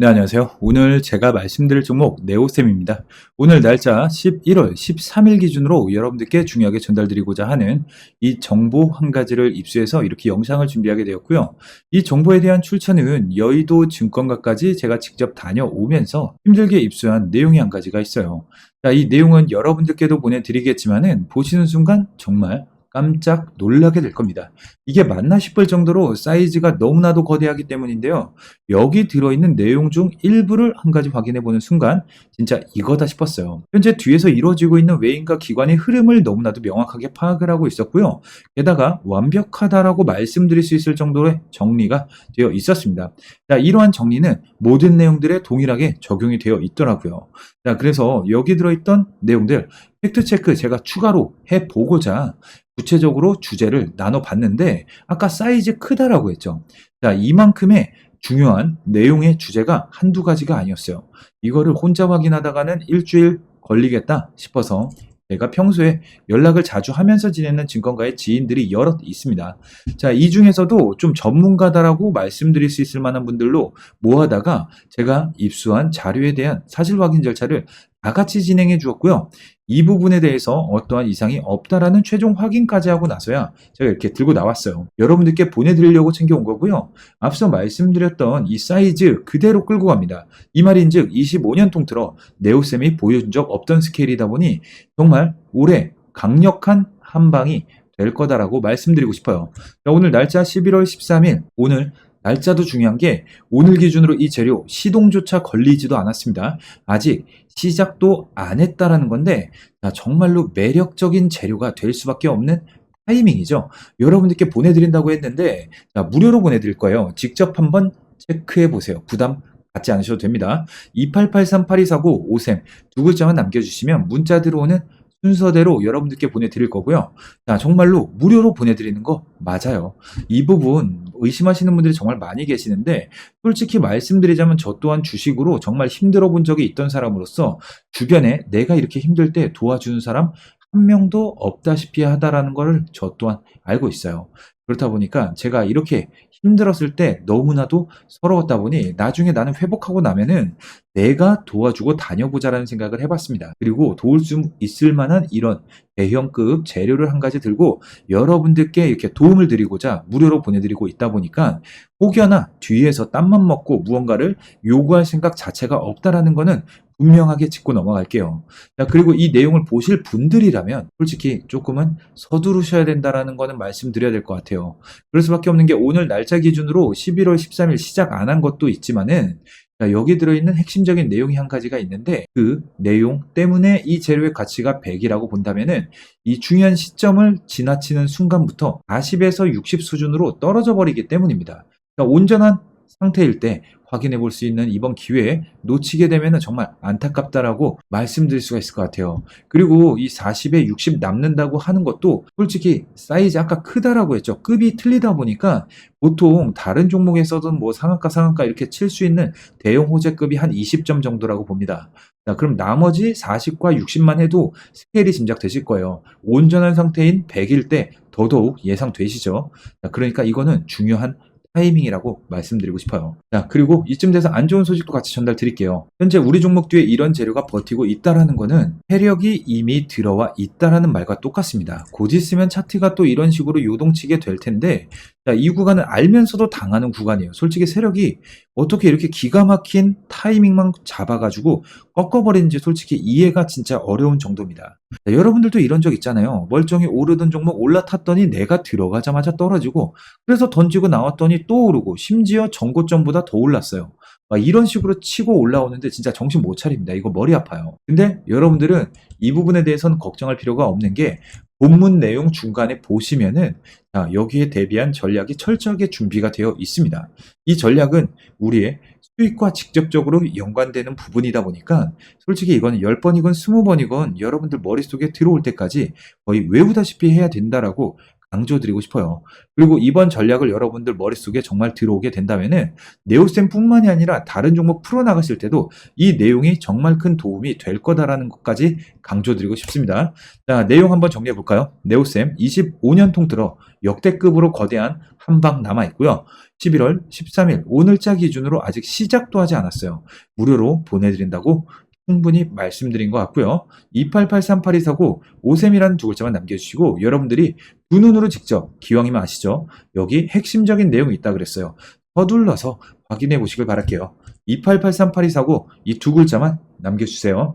네, 안녕하세요. 오늘 제가 말씀드릴 종목 네오셈입니다. 오늘 날짜 11월 13일 기준으로 여러분들께 중요하게 전달드리고자 하는 이 정보 한 가지를 입수해서 이렇게 영상을 준비하게 되었고요. 이 정보에 대한 출처는 여의도 증권가까지 제가 직접 다녀오면서 힘들게 입수한 내용이 한 가지가 있어요. 자, 이 내용은 여러분들께도 보내드리겠지만은 보시는 순간 정말 깜짝 놀라게 될 겁니다. 이게 맞나 싶을 정도로 사이즈가 너무나도 거대하기 때문인데요. 여기 들어있는 내용 중 일부를 한 가지 확인해 보는 순간 진짜 이거다 싶었어요. 현재 뒤에서 이루어지고 있는 외인과 기관의 흐름을 너무나도 명확하게 파악을 하고 있었고요. 게다가 완벽하다라고 말씀드릴 수 있을 정도의 정리가 되어 있었습니다. 자, 이러한 정리는 모든 내용들에 동일하게 적용이 되어 있더라고요. 자, 그래서 여기 들어있던 내용들 팩트체크 제가 추가로 해보고자 구체적으로 주제를 나눠봤는데 아까 사이즈 크다라고 했죠. 자, 이만큼의 중요한 내용의 주제가 한두 가지가 아니었어요. 이거를 혼자 확인하다가는 일주일 걸리겠다 싶어서 제가 평소에 연락을 자주 하면서 지내는 증권가의 지인들이 여럿 있습니다. 자, 이 중에서도 좀 전문가다라고 말씀드릴 수 있을 만한 분들로 모아다가 제가 입수한 자료에 대한 사실 확인 절차를 다 같이 진행해 주었고요. 이 부분에 대해서 어떠한 이상이 없다라는 최종 확인까지 하고 나서야 제가 이렇게 들고 나왔어요. 여러분들께 보내드리려고 챙겨온 거고요. 앞서 말씀드렸던 이 사이즈 그대로 끌고 갑니다. 이 말인즉 25년 통틀어 네오쌤이 보여준 적 없던 스케일이다 보니 정말 올해 강력한 한방이 될 거다라고 말씀드리고 싶어요. 자, 오늘 날짜 11월 13일 오늘 날짜도 중요한 게 오늘 기준으로 이 재료 시동조차 걸리지도 않았습니다. 아직 시작도 안 했다라는 건데 자, 정말로 매력적인 재료가 될 수밖에 없는 타이밍이죠. 여러분들께 보내드린다고 했는데 자, 무료로 보내드릴 거예요. 직접 한번 체크해 보세요. 부담 갖지 않으셔도 됩니다. 2883-8249 5셈 두 글자만 남겨주시면 문자 들어오는 순서대로 여러분들께 보내드릴 거고요. 자, 정말로 무료로 보내드리는 거 맞아요. 이 부분 의심하시는 분들이 정말 많이 계시는데 솔직히 말씀드리자면 저 또한 주식으로 정말 힘들어 본 적이 있던 사람으로서 주변에 내가 이렇게 힘들 때 도와주는 사람 한 명도 없다시피 하다라는 것을 저 또한 알고 있어요. 그렇다 보니까 제가 이렇게 힘들었을 때 너무나도 서러웠다 보니 나중에 나는 회복하고 나면은 내가 도와주고 다녀보자라는 생각을 해봤습니다. 그리고 도울 수 있을 만한 이런 대형급 재료를 한 가지 들고 여러분들께 이렇게 도움을 드리고자 무료로 보내드리고 있다 보니까 혹여나 뒤에서 땀만 먹고 무언가를 요구할 생각 자체가 없다라는 거는 분명하게 짚고 넘어갈게요. 자, 그리고 이 내용을 보실 분들이라면 솔직히 조금은 서두르셔야 된다라는 거는 말씀드려야 될 것 같아요. 그럴 수밖에 없는 게 오늘 날짜 기준으로 11월 13일 시작 안 한 것도 있지만은 자, 여기 들어있는 핵심적인 내용이 한 가지가 있는데 그 내용 때문에 이 재료의 가치가 100이라고 본다면은 이 중요한 시점을 지나치는 순간부터 40에서 60 수준으로 떨어져 버리기 때문입니다. 그러니까 온전한 상태일 때 확인해 볼 수 있는 이번 기회에 놓치게 되면 정말 안타깝다라고 말씀드릴 수가 있을 것 같아요. 그리고 이 40에 60 남는다고 하는 것도 솔직히 사이즈 아까 크다라고 했죠. 급이 틀리다 보니까 보통 다른 종목에서든 뭐 상한가 상한가 이렇게 칠 수 있는 대형 호재급이 한 20점 정도라고 봅니다. 자, 그럼 나머지 40과 60만 해도 스케일이 짐작되실 거예요. 온전한 상태인 100일 때 더더욱 예상되시죠? 자, 그러니까 이거는 중요한 타이밍이라고 말씀드리고 싶어요. 자, 그리고 이쯤 돼서 안 좋은 소식도 같이 전달 드릴게요. 현재 우리 종목 뒤에 이런 재료가 버티고 있다라는 거는 세력이 이미 들어와 있다라는 말과 똑같습니다. 곧 있으면 차트가 또 이런 식으로 요동치게 될 텐데, 자, 이 구간은 알면서도 당하는 구간이에요. 솔직히 세력이 어떻게 이렇게 기가 막힌 타이밍만 잡아가지고 꺾어버리는지 솔직히 이해가 진짜 어려운 정도입니다. 자, 여러분들도 이런 적 있잖아요. 멀쩡히 오르던 종목 올라탔더니 내가 들어가자마자 떨어지고 그래서 던지고 나왔더니 또 오르고 심지어 전고점보다 더 올랐어요. 막 이런 식으로 치고 올라오는데 진짜 정신 못 차립니다. 이거 머리 아파요. 근데 여러분들은 이 부분에 대해서는 걱정할 필요가 없는 게 본문 내용 중간에 보시면은 자, 여기에 대비한 전략이 철저하게 준비가 되어 있습니다. 이 전략은 우리의 수익과 직접적으로 연관되는 부분이다 보니까 솔직히 이거는 10번이건 20번이건 여러분들 머릿속에 들어올 때까지 거의 외우다시피 해야 된다라고 강조드리고 싶어요. 그리고 이번 전략을 여러분들 머릿속에 정말 들어오게 된다면은 네오쌤뿐만이 아니라 다른 종목 풀어나가실 때도 이 내용이 정말 큰 도움이 될 거다라는 것까지 강조드리고 싶습니다. 자, 내용 한번 정리해 볼까요? 네오쌤 25년 통틀어 역대급으로 거대한 한방 남아 있고요. 11월 13일 오늘자 기준으로 아직 시작도 하지 않았어요. 무료로 보내드린다고 충분히 말씀드린 것 같고요. 28838249 오셈이라는 두 글자만 남겨주시고 여러분들이 두 눈으로 직접 기왕이면 아시죠? 여기 핵심적인 내용이 있다 그랬어요. 서둘러서 확인해 보시길 바랄게요. 28838249 이 두 글자만 남겨주세요.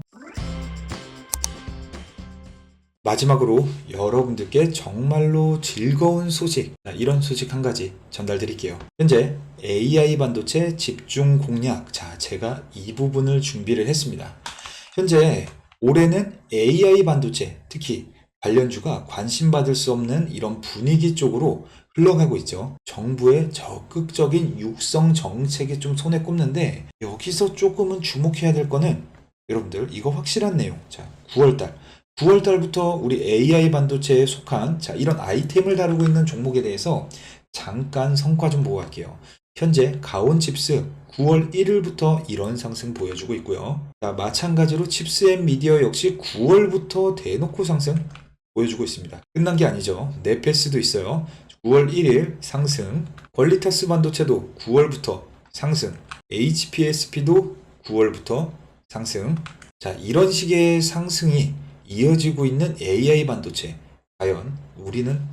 마지막으로 여러분들께 정말로 즐거운 소식, 이런 소식 한 가지 전달드릴게요. 현재 AI 반도체 집중 공략, 자, 제가 이 부분을 준비를 했습니다. 현재 올해는 AI 반도체, 특히 관련주가 관심받을 수 없는 이런 분위기 쪽으로 흘러가고 있죠. 정부의 적극적인 육성 정책에 좀 손에 꼽는데 여기서 조금은 주목해야 될 거는 여러분들 이거 확실한 내용. 자, 9월달 9월 달부터 우리 AI 반도체에 속한 자, 이런 아이템을 다루고 있는 종목에 대해서 잠깐 성과 좀 보고 갈게요. 현재 가온 칩스 9월 1일부터 이런 상승 보여주고 있고요. 자, 마찬가지로 칩스 앤 미디어 역시 9월부터 대놓고 상승 보여주고 있습니다. 끝난 게 아니죠. 네페스도 있어요. 9월 1일 상승, 퀄리타스 반도체도 9월부터 상승, HPSP도 9월부터 상승. 자, 이런 식의 상승이 이어지고 있는 AI 반도체. 과연 우리는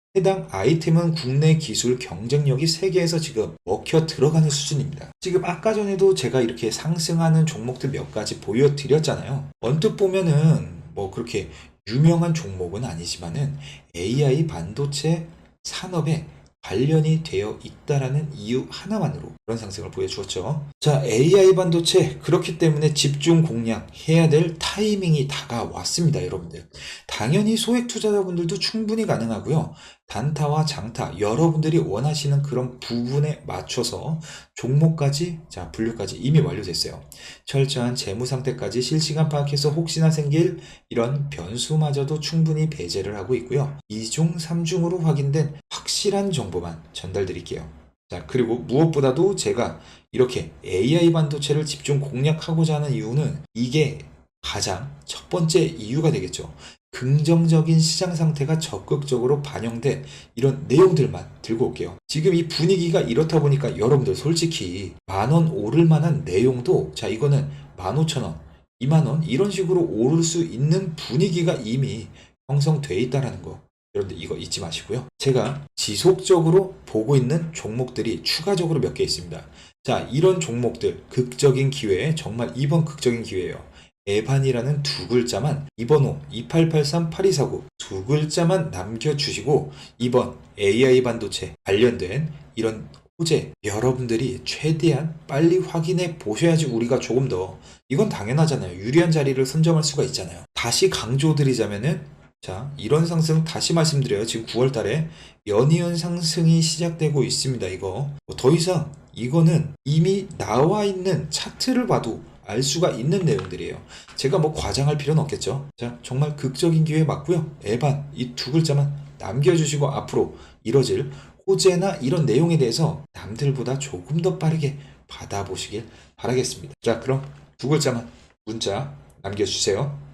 해당 아이템은 국내 기술 경쟁력이 세계에서 지금 먹혀 들어가는 수준입니다. 지금 아까 전에도 제가 이렇게 상승하는 종목들 몇 가지 보여드렸잖아요. 언뜻 보면은 뭐 그렇게 유명한 종목은 아니지만은 AI 반도체 산업에 관련이 되어 있다라는 이유 하나만으로 그런 상승을 보여주었죠. 자, AI 반도체 그렇기 때문에 집중 공략해야 될 타이밍이 다가왔습니다, 여러분들. 당연히 소액 투자자분들도 충분히 가능하고요. 단타와 장타 여러분들이 원하시는 그런 부분에 맞춰서 종목까지 자 분류까지 이미 완료됐어요. 철저한 재무 상태까지 실시간 파악해서 혹시나 생길 이런 변수마저도 충분히 배제를 하고 있고요. 2중, 3중으로 확인된 확실한 정보 만 전달드릴게요. 자, 그리고 무엇보다도 제가 이렇게 AI 반도체를 집중 공략하고자 하는 이유는 이게 가장 첫 번째 이유가 되겠죠. 긍정적인 시장 상태가 적극적으로 반영된 이런 내용들만 들고 올게요. 지금 이 분위기가 이렇다 보니까 여러분들 솔직히 만원 오를 만한 내용도 자 이거는 만 오천 원, 이만 원 이런 식으로 오를 수 있는 분위기가 이미 형성돼 있다라는 거. 여러분들 이거 잊지 마시고요. 제가 지속적으로 보고 있는 종목들이 추가적으로 몇 개 있습니다. 자, 이런 종목들 극적인 기회, 정말 이번 극적인 기회예요. 에반이라는 두 글자만 이번호 2883-8249 두 글자만 남겨주시고 이번 AI 반도체 관련된 이런 호재 여러분들이 최대한 빨리 확인해 보셔야지 우리가 조금 더 이건 당연하잖아요. 유리한 자리를 선점할 수가 있잖아요. 다시 강조드리자면은 자 이런 상승 다시 말씀드려요. 지금 9월 달에 연이은 상승이 시작되고 있습니다. 이거 뭐더 이상 이거는 이미 나와 있는 차트를 봐도 알 수가 있는 내용들이에요. 제가 뭐 과장할 필요는 없겠죠. 자, 정말 극적인 기회 맞고요. 에반 이 두 글자만 남겨주시고 앞으로 이뤄질 호재나 이런 내용에 대해서 남들보다 조금 더 빠르게 받아보시길 바라겠습니다. 자, 그럼 두 글자만 문자 남겨주세요.